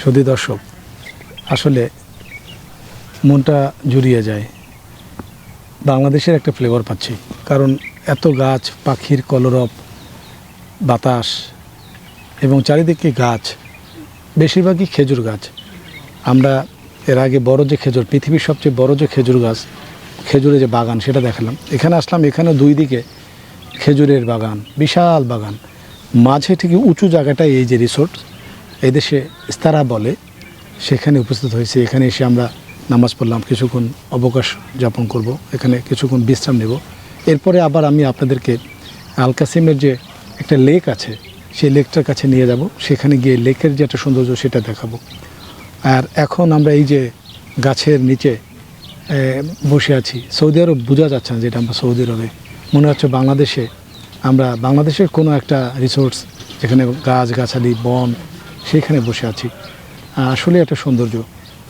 সদী দর্শক, আসলে মনটা জুড়িয়ে যায়। বাংলাদেশের একটা ফ্লেভার পাচ্ছি, কারণ এত গাছ, পাখির কলরব, বাতাস এবং চারিদিকে গাছ, বেশিরভাগই খেজুর গাছ। আমরা এর আগে বড় যে খেজুর, পৃথিবীর সবচেয়ে বড় যে খেজুর গাছ, খেজুরের যে বাগান, সেটা দেখালাম। এখানে আসলাম এখানে দুই দিকে খেজুরের বাগান, বিশাল বাগান। মাঝে ঠিক উঁচু জায়গাটায় এই যে রিসোর্ট এই দেশে ইস্তারা বলে, সেখানে উপস্থিত হয়েছে। এখানে এসে আমরা নামাজ পড়লাম, কিছুক্ষণ অবকাশ যাপন করব, এখানে কিছুক্ষণ বিশ্রাম নেব। এরপরে আবার আমি আপনাদেরকে আল কাসিমের যে একটা লেক আছে, সেই লেকটার কাছে নিয়ে যাব। সেখানে গিয়ে লেকের যে একটা সৌন্দর্য, সেটা দেখাবো। আর এখন আমরা এই যে গাছের নিচে বসে আছি, সৌদি আরব বোঝা যাচ্ছে না যেটা আমরা সৌদি আরবে। মনে হচ্ছে বাংলাদেশে আমরা, বাংলাদেশের কোনো একটা রিসোর্স যেখানে গাছ, গাছালি, বন সেখানে বসে আছি। আসলে একটা সৌন্দর্য।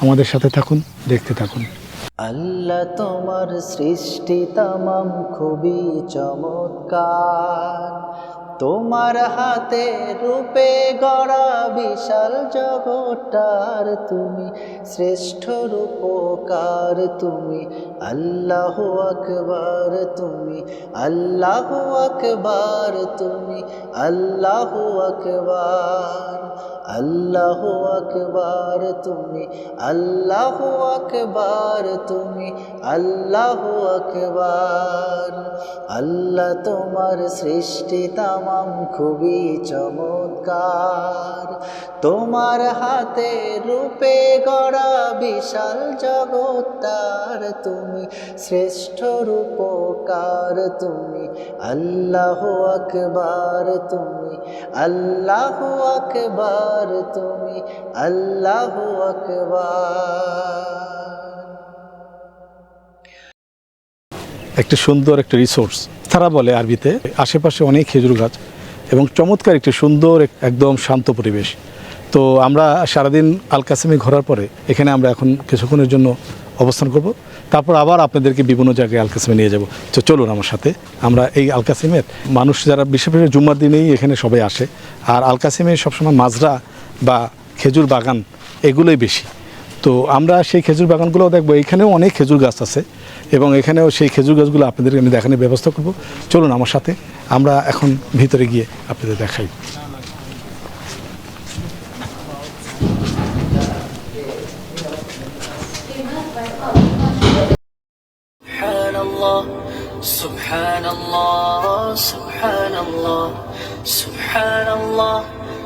আমাদের সাথে থাকুন, দেখতে থাকুন। আল্লাহ তোমার সৃষ্টি তামাম খুবই চমৎকার। তোমার হাতে রূপে গড়া বিশাল জগৎটার তুমি শ্রেষ্ঠ রূপকার তুমি। আল্লাহ আকবার তুমি, আল্লাহ আকবার তুমি, আল্লাহ আকবার। আল্লাহ আকবার তুমি, আল্লাহ আকবার তুমি, আল্লাহ আকবার। আল্লাহ তোমার সৃষ্টি তামাম খুবই চমৎকার। তোমার হাতে রূপে গড়া বিশাল জগৎটার তুমি শ্রেষ্ঠ রূপকার তুমি। আল্লাহ আকবার তুমি, আল্লাহ আকবার তুমি আল্লাহ একটা সুন্দর একটা রিসোর্স তারা বলে আরবিতে, আশেপাশে অনেক খেজুর গাছ এবং চমৎকার একটি সুন্দর একদম শান্ত পরিবেশ। তো আমরা সারাদিন আল কাসিমে ঘোরার পরে এখানে আমরা এখন কিছুক্ষণের জন্য অবস্থান করব। তারপর আবার আপনাদেরকে বিভিন্ন জায়গায় আল কাসিমে নিয়ে যাব। তো চলুন আমার সাথে, আমরা এই আল কাসিমের মানুষ যারা বিশেষ করে জুম্মার দিনেই এখানে সবাই আসে। আর আল কাসিমে সবসময় মাজরা বা খেজুর বাগান এগুলোই বেশি তো আমরা সেই খেজুর বাগানগুলোও দেখবো এখানেও অনেক খেজুর গাছ আছে এবং এখানেও সেই খেজুর গাছগুলো আপনাদেরকে আমি দেখানোর ব্যবস্থা করব চলুন আমার সাথে আমরা এখন ভিতরে গিয়ে আপনাদের দেখাই سبحان الله سبحان الله سبحان الله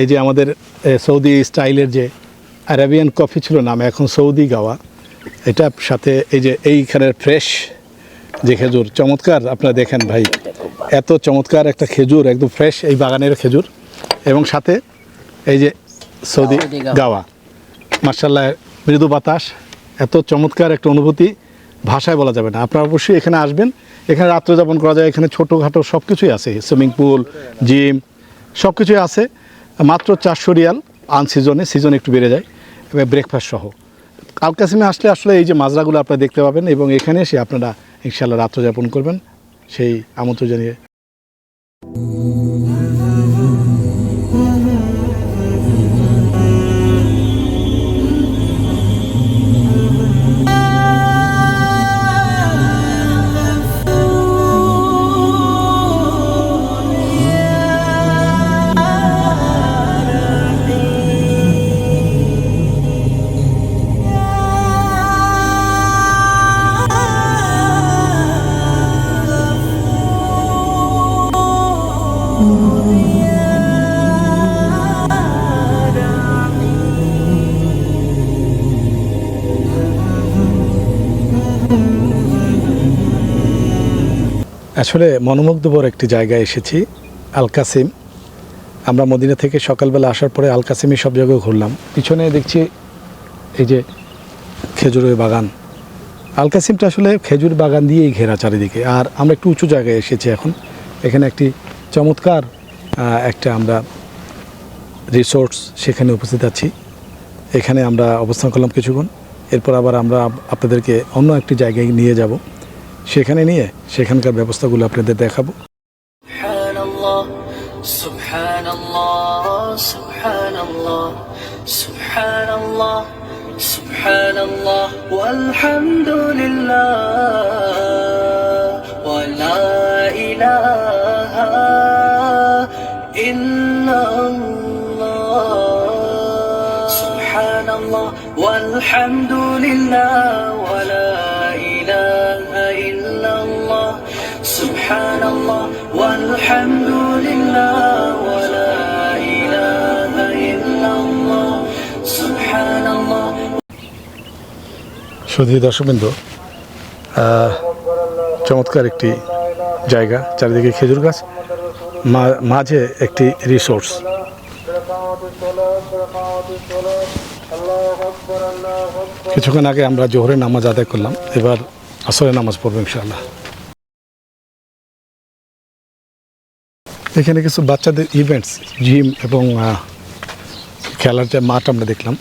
এই যে আমাদের সৌদি স্টাইলের যে আরাবিয়ান কফি ছিল নাম এখন সৌদি গাওয়া এটা সাথে এই যে এইখানের ফ্রেশ যে খেজুর চমৎকার আপনারা দেখেন ভাই এত চমৎকার একটা খেজুর একদম ফ্রেশ এই বাগানের খেজুর। এবং সাথে এই যে সৌদি গাওয়া। গাওয়া। মার্শাল্লাহ মৃদু বাতাস এত চমৎকার একটা অনুভূতি ভাষায় বলা যাবে না। আপনারা অবশ্যই এখানে আসবেন এখানে রাত্রযাপন করা যায় এখানে ছোটোখাটো সব কিছুই আছে সুইমিং পুল জিম সব কিছুই আছে। মাত্র চারশো রিয়াল আনসিজনে সিজন একটু বেড়ে যায় ব্রেকফাস্ট সহ। কালকাসিমে আসলে আসলে এই যে মাজরাগুলো আপনারা দেখতে পাবেন এবং এখানে এসে আপনারা ইনশাল্লাহ রাত্র যাপন করবেন, সেই আমন্ত্রণ জানিয়ে। আসলে মনোমুগ্ধকর একটি জায়গায় এসেছি আল কাসিম আমরা মদিনা থেকে সকালবেলা আসার পরে আল কাসেমি সব জায়গায় ঘুরলাম। পিছনে দেখছি এই যে খেজুরের বাগান। আল কাসিমটা আসলে খেজুর বাগান দিয়েই ঘেরা চারিদিকে। আর আমরা একটু উঁচু জায়গায় এসেছি এখন। এখানে একটি চমৎকার একটা আমরা রিসোর্টস সেখানে উপস্থিত আছি। এখানে আমরা অবস্থান করলাম কিছুক্ষণ, এরপর আবার আমরা আপনাদেরকে অন্য একটি জায়গায় নিয়ে যাব। সেখানে নিয়ে সেখানকার ব্যবস্থাগুলো আপনাদের দেখাবো। সুহান সুহান সুহান والحمد لله ولا إله إلا الله سبحان الله والحمد لله ولا إله إلا الله سبحان الله শুধু দর্শকবৃন্দ আহ, চমৎকার একটি জায়গা চারিদিকে খেজুর গাছ মা- মাঝে একটি রিসোর্স কিছুক্ষণ আগে আমরা জোহরের নামাজ আদায় করলাম। এবার আসরের নামাজ পড়ব ইনশাআল্লাহ। এখানে কিছু বাচ্চাদের ইভেন্টস জিম এবং খেলার যে মাঠ আমরা দেখলাম।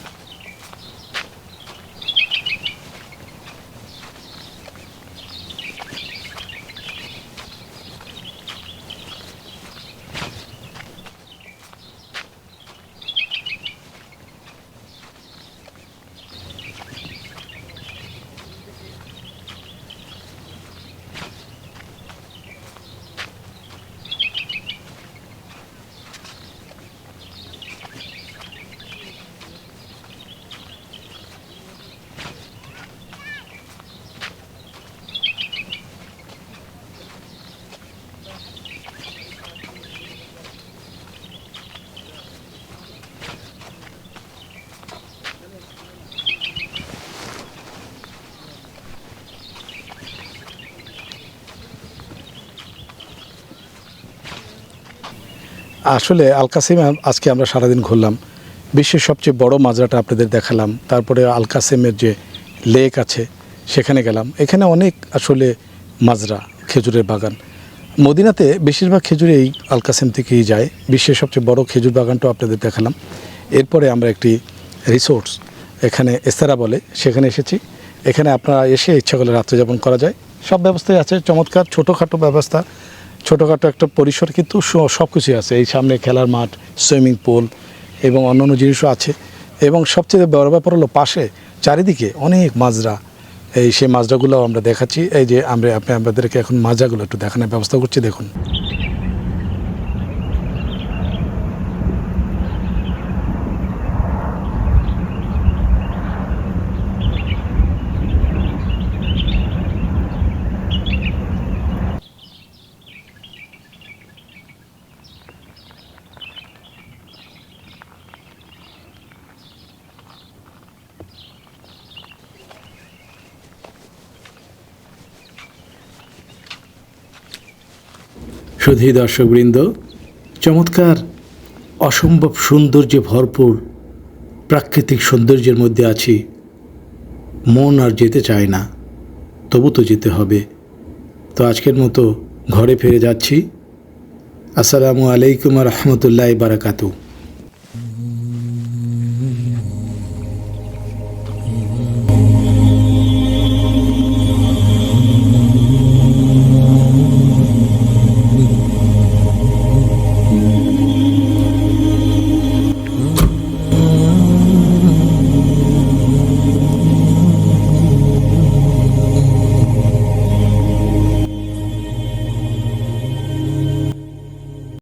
আসলে আল কাসিম, আজকে আমরা সারাদিন ঘুরলাম। বিশ্বের সবচেয়ে বড় মাজরাটা আপনাদের দেখালাম। তারপরে আল কাসেমের যে লেক আছে, সেখানে গেলাম। এখানে অনেক আসলে মাজরা, খেজুরের বাগান। মদিনাতে বেশিরভাগ খেজুর এই আল কাসেম থেকেই যায়। বিশ্বের সবচেয়ে বড় খেজুর বাগানটাও আপনাদের দেখালাম। এরপরে আমরা একটি রিসোর্টস, এখানে এস্তারা বলে, সেখানে এসেছি। এখানে আপনারা এসে ইচ্ছা করলে রাত্রে যাপন করা যায়। সব ব্যবস্থাই আছে, চমৎকার, ছোটোখাটো ব্যবস্থা। ছোটোখাটো একটা পরিসর কিন্তু সব কিছুই আছে। এই সামনে খেলার মাঠ, সুইমিং পুল এবং অন্যান্য জিনিসও আছে। এবং সবচেয়ে বড় ব্যাপার হলো পাশে, চারিদিকে অনেক মাজরা। এই সেই মাজরাগুলো আমরা দেখাচ্ছি। এই যে আমরা আপনি আমাদেরকে এখন মাজাগুলো একটু দেখানোর ব্যবস্থা করছি, দেখুন। সুধী দর্শকবৃন্দ, চমৎকার, অসম্ভব সৌন্দর্যে ভরপুর, প্রাকৃতিক সৌন্দর্যের মধ্যে আছি। মন আর যেতে চায় না, তবু তো যেতে হবে। তো আজকের মতো ঘরে ফিরে যাচ্ছি। আসসালামু আলাইকুম রহমতুল্লাহ বারাকাতু